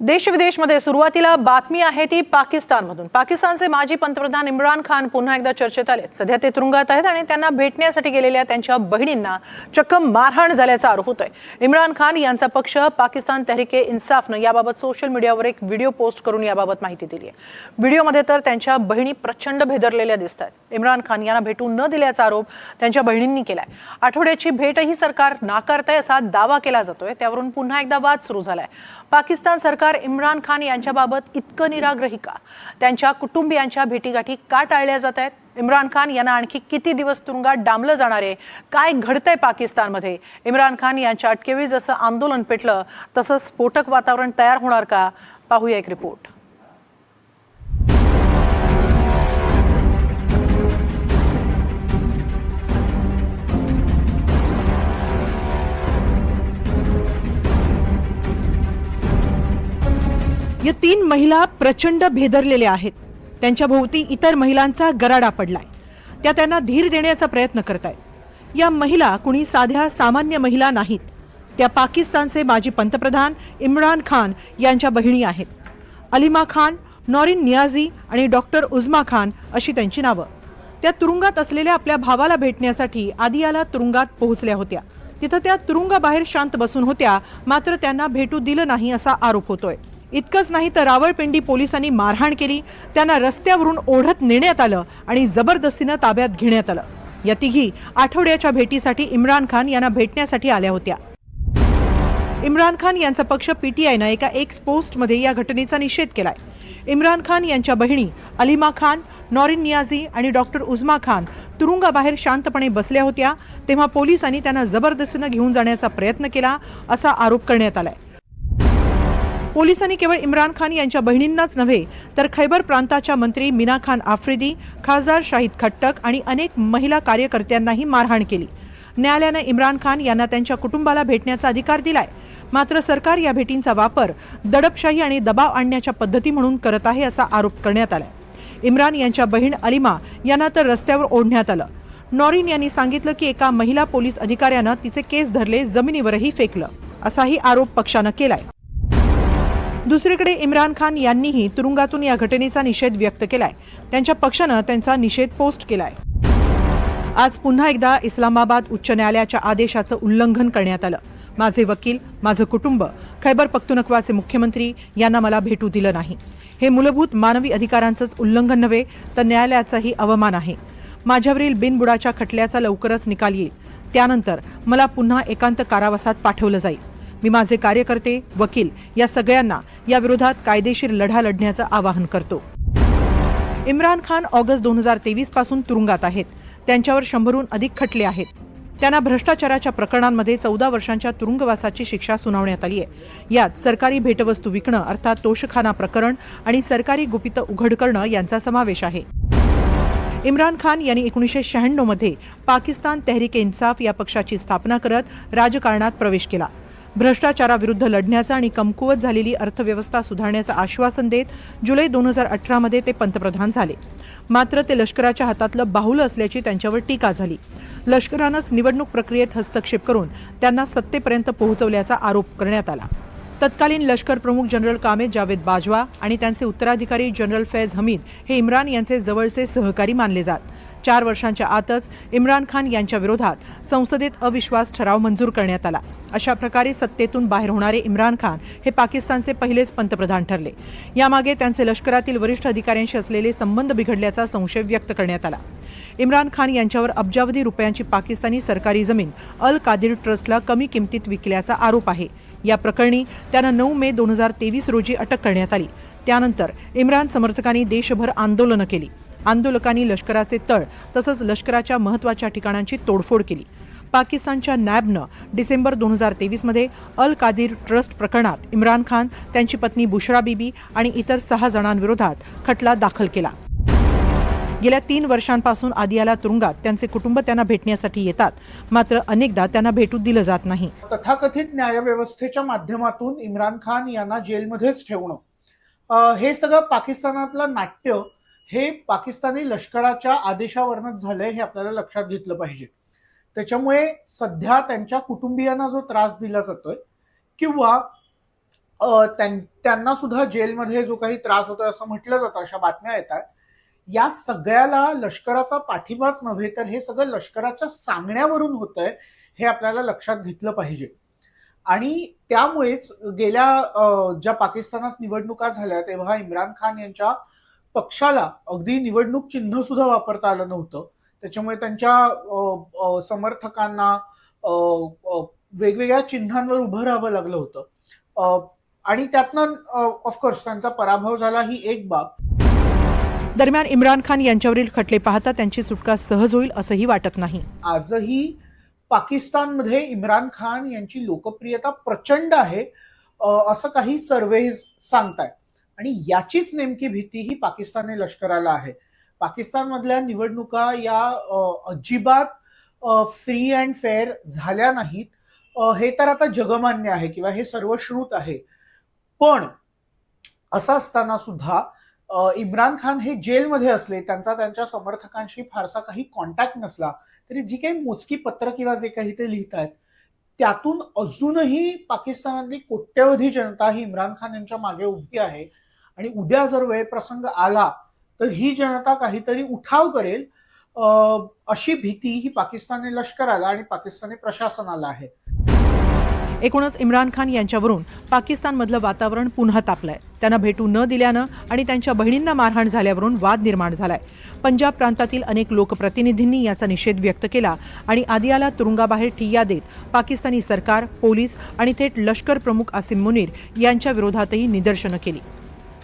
देश विदेशमध्ये सुरुवातीला बातमी आहे ती पाकिस्तानमधून. पाकिस्तानचे माजी पंतप्रधान इम्रान खान पुन्हा एकदा चर्चेत आले सध्या ते तुरुंगात आहेत आणि त्यांना भेटण्यासाठी गेलेल्या त्यांच्या बहिणींना चक्क मारहाण झाल्याचा आरोप होतोय. इम्रान खान यांचा पक्ष पाकिस्तान तहरीके इन्साफनं याबाबत सोशल मीडियावर एक व्हिडिओ पोस्ट करून याबाबत माहिती दिली आहे व्हिडिओमध्ये तर त्यांच्या बहिणी प्रचंड भेदरलेल्या दिसत आहेत इम्रान खान यांना भेटू न दिल्याचा आरोप त्यांच्या बहिणींनी केलाय. आठवड्याची भेटही सरकार नाकारतंय असा दावा केला जातोय. त्यावरून पुन्हा एकदा वाद सुरू झालाय. पाकिस्तान सरकार इम्रान खान यांच्याबाबत इतकं निराग्रही का त्यांच्या कुटुंबियांच्या भेटीगाठी का टाळल्या जात आहेत? इम्रान खान यांना आणखी किती दिवस तुरुंगात डांबलं जाणार आहे? काय घडतंय पाकिस्तानमध्ये? इम्रान खान यांच्या अटकेवेळी जसं आंदोलन पेटलं तसं स्फोटक वातावरण तयार होणार का? पाहूया एक रिपोर्ट या तीन महिला प्रचंड भेदरलेल्या आहेत. त्यांच्या भोवती इतर महिलांचा गराडा पडलाय. त्या त्यांना धीर देण्याचा प्रयत्न करतायत. या महिला कुणी साध्या सामान्य महिला नाहीत. त्या पाकिस्तानचे माजी पंतप्रधान इम्रान खान यांच्या बहिणी आहेत. अलिमा खान नॉरिन नियाझी आणि डॉक्टर उझमा खान अशी त्यांची नावं. त्या तुरुंगात असलेल्या आपल्या भावाला भेटण्यासाठी आदियाला तुरुंगात पोहोचल्या होत्या. तिथं त्या तुरुंगाबाहेर शांत बसून होत्या मात्र त्यांना भेटू दिलं नाही असा आरोप होतोय. इतकंच नाही तर रावळपिंडी पोलिसांनी मारहाण केली. त्यांना रस्त्यावरून ओढत नेण्यात आलं आणि जबरदस्तीनं ताब्यात घेण्यात आलं. या तिघी आठवड्याच्या भेटीसाठी इम्रान खान यांना भेटण्यासाठी आल्या होत्या. इम्रान खान यांचा पक्ष पीटीआयनं एका एक्स पोस्टमध्ये या घटनेचा निषेध केलाय. इम्रान खान यांच्या बहिणी अलिमा खान नॉरिन नियाझी आणि डॉक्टर उझमा खान तुरुंगाबाहेर शांतपणे बसल्या होत्या तेव्हा पोलिसांनी त्यांना जबरदस्तीनं घेऊन जाण्याचा प्रयत्न केला असा आरोप करण्यात आलाय. पोलिसांनी केवळ इम्रान खान यांच्या बहिणींनाच नव्हे तर खैबर प्रांताच्या मंत्री मीना खान आफ्रिदी खासदार शाहिद खट्टक आणि अनेक महिला कार्यकर्त्यांनाही मारहाण केली. न्यायालयानं इम्रान खान यांना त्यांच्या कुटुंबाला भेटण्याचा अधिकार दिलाय. मात्र सरकार या भेटींचा वापर दडपशाही आणि दबाव आणण्याच्या पद्धती म्हणून करत आहे असा आरोप करण्यात आलाय. इम्रान यांच्या बहीण अलिमा यांना तर रस्त्यावर ओढण्यात आलं. नॉरिन यांनी सांगितलं की एका महिला पोलीस अधिकाऱ्यानं तिचे केस धरले जमिनीवरही फेकलं असाही आरोप पक्षानं केलाय. दुसरीकडे इम्रान खान यांनीही तुरुंगातून या घटनेचा निषेध व्यक्त केलाय. त्यांच्या पक्षानं त्यांचा निषेध पोस्ट केलाय. आज पुन्हा एकदा इस्लामाबाद उच्च न्यायालयाच्या आदेशाचं उल्लंघन करण्यात आलं. माझे वकील माझं कुटुंब खैबर पख्तुनख्वाचे मुख्यमंत्री यांना मला भेटू दिलं नाही. हे मूलभूत मानवी अधिकारांचंच उल्लंघन नव्हे तर न्यायालयाचाही अवमान आहे. माझ्यावरील बिनबुडाच्या खटल्याचा लवकरच निकाल येईल. त्यानंतर मला पुन्हा एकांत कारावासात पाठवलं जाईल. मी माझे कार्यकर्ते वकील या सगळ्यांना या विरोधात कायदेशीर लढा लढण्याचं आवाहन करतो. इम्रान खान ऑगस्ट दोन हजार तेवीसपासून तुरुंगात आहेत. त्यांच्यावर शंभरहून अधिक खटले आहेत. त्यांना भ्रष्टाचाराच्या प्रकरणांमध्ये चौदा वर्षांच्या तुरुंगवासाची शिक्षा सुनावण्यात आली आहे. यात सरकारी भेटवस्तू विकणं अर्थात तोषखाना प्रकरण आणि सरकारी गुपितं उघड करणं यांचा समावेश आहे. इम्रान खान यांनी एकोणीसशे शहाण्णवमध्ये पाकिस्तान तहरीक इन्साफ या पक्षाची स्थापना करत राजकारणात प्रवेश केला. भ्रष्टाचाराविरुद्ध लढण्याचा आणि कमकुवत झालेली अर्थव्यवस्था सुधारण्याचं आश्वासन देत जुलै दोन हजार अठरामध्ये ते पंतप्रधान झाले. मात्र ते लष्कराच्या हातातलं बाहुलं असल्याची त्यांच्यावर टीका झाली. लष्करानंच निवडणूक प्रक्रियेत हस्तक्षेप करून त्यांना सत्तेपर्यंत पोहोचवल्याचा आरोप करण्यात आला. तत्कालीन लष्कर प्रमुख जनरल कामेद जावेद बाजवा आणि त्यांचे उत्तराधिकारी जनरल फैज हमीद हे इम्रान यांचे जवळचे सहकारी मानले जात. चार वर्षांच्या आतच इम्रान खान यांच्या विरोधात संसदेत अविश्वास ठराव मंजूर करण्यात आला. अशा प्रकारे सत्तेतून बाहेर होणारे इम्रान खान हे पाकिस्तानचे पहिलेच पंतप्रधान ठरले. यामागे त्यांचे लष्करातील वरिष्ठ अधिकाऱ्यांशी असलेले संबंध बिघडल्याचा संशय व्यक्त करण्यात आला. इम्रान खान यांच्यावर अब्जावधी रुपयांची पाकिस्तानी सरकारी जमीन अल कादिर ट्रस्टला कमी किमतीत विकल्याचा आरोप आहे. या प्रकरणी त्यांना नऊ मे दोन हजार तेवीस रोजी अटक करण्यात आली. त्यानंतर इम्रान समर्थकांनी देशभर आंदोलनं केली. आंदोलकांनी लष्कराचे तळ तसंच लष्कराच्या महत्त्वाच्या ठिकाणांची तोडफोड केली. पाकिस्तानच्या नॅबनं डिसेंबर दोन हजार तेवीसमध्ये अल कादिर ट्रस्ट प्रकरणात इम्रान खान त्यांची पत्नी बुशरा बीबी आणि इतर सहा जणांविरोधात खटला दाखल केला. गेल्या तीन वर्षांपासून आदियाला तुरुंगात त्यांचे कुटुंब त्यांना भेटण्यासाठी येतात. मात्र अनेकदा त्यांना भेटू दिलं जात नाही. तथाकथित न्यायव्यवस्थेच्या माध्यमातून इम्रान खान यांना जेलमध्येच ठेवणं. हे सगळं पाकिस्तानातलं नाट्य हे पाकिस्तानी लष्कराच्या आदेशावरनच झालंय हे आपल्याला लक्षात घेतलं पाहिजे. त्याच्यामुळे सध्या त्यांच्या कुटुंबियांना जो त्रास दिला जातोय किंवा त्यांना सुद्धा जेलमध्ये जो काही त्रास होतोय असं म्हटलं जातं अशा बातम्या येतात. या सगळ्याला लष्कराचा पाठिंबाच नव्हे तर हे सगळं लष्कराच्या सांगण्यावरून होतंय हे आपल्याला लक्षात घेतलं पाहिजे. आणि त्यामुळेच गेल्या ज्या पाकिस्तानात निवडणुका झाल्या तेव्हा इम्रान खान यांच्या पक्षाला अगदी निवडणूक चिन्ह सुद्धा वापरता आलं नव्हतं. त्याच्यामुळे त्यांच्या समर्थकांना वेगवेगळ्या चिन्हांवर उभं राहावं लागलं होतं. आणि त्यातनं ऑफकोर्स त्यांचा पराभव झाला ही एक बाब. दरम्यान इम्रान खान यांच्यावरील खटले पाहता त्यांची सुटका सहज होईल असंही वाटत नाही. आजही पाकिस्तानमध्ये इम्रान खान यांची लोकप्रियता प्रचंड आहे असं काही सर्वेज सांगतायत. आणि याचीच नेमकी भीती ही पाकिस्तानी लष्कराला आहे. पाकिस्तानमधल्या निवडणुका या अजिबात फ्री अँड फेअर झाल्या नाहीत. हे तर आता जगमान्य आहे किंवा हे सर्वश्रुत आहे. पण असं असताना सुद्धा इम्रान खान हे जेलमध्ये असले त्यांचा त्यांच्या समर्थकांशी फारसा काही कॉन्टॅक्ट नसला तरी जी काही मोजकी पत्र किंवा जे काही ते लिहित आहेत त्यातून अजूनही पाकिस्तानातली कोट्यवधी जनता ही इम्रान खान यांच्या मागे उभी आहे. आणि उद्या जर वेळ प्रसंग आला तर ही जनता काहीतरी उठाव करेल. अशी भीती ही पाकिस्तानी लष्कराला आणि पाकिस्तानी प्रशासनाला आहे. एकूणच इम्रान खान यांच्यावरून पाकिस्तानमधलं वातावरण पुन्हा तापलंय. त्यांना भेटू न दिल्यानं आणि त्यांच्या बहिणींना मारहाण झाल्यावरून वाद निर्माण झालाय. पंजाब प्रांतातील अनेक लोकप्रतिनिधींनी याचा निषेध व्यक्त केला आणि आदियाला तुरुंगाबाहेर ठिय्या देत पाकिस्तानी सरकार पोलीस आणि थेट लष्कर प्रमुख आसिम मुनीर यांच्या विरोधातही निदर्शनं केली.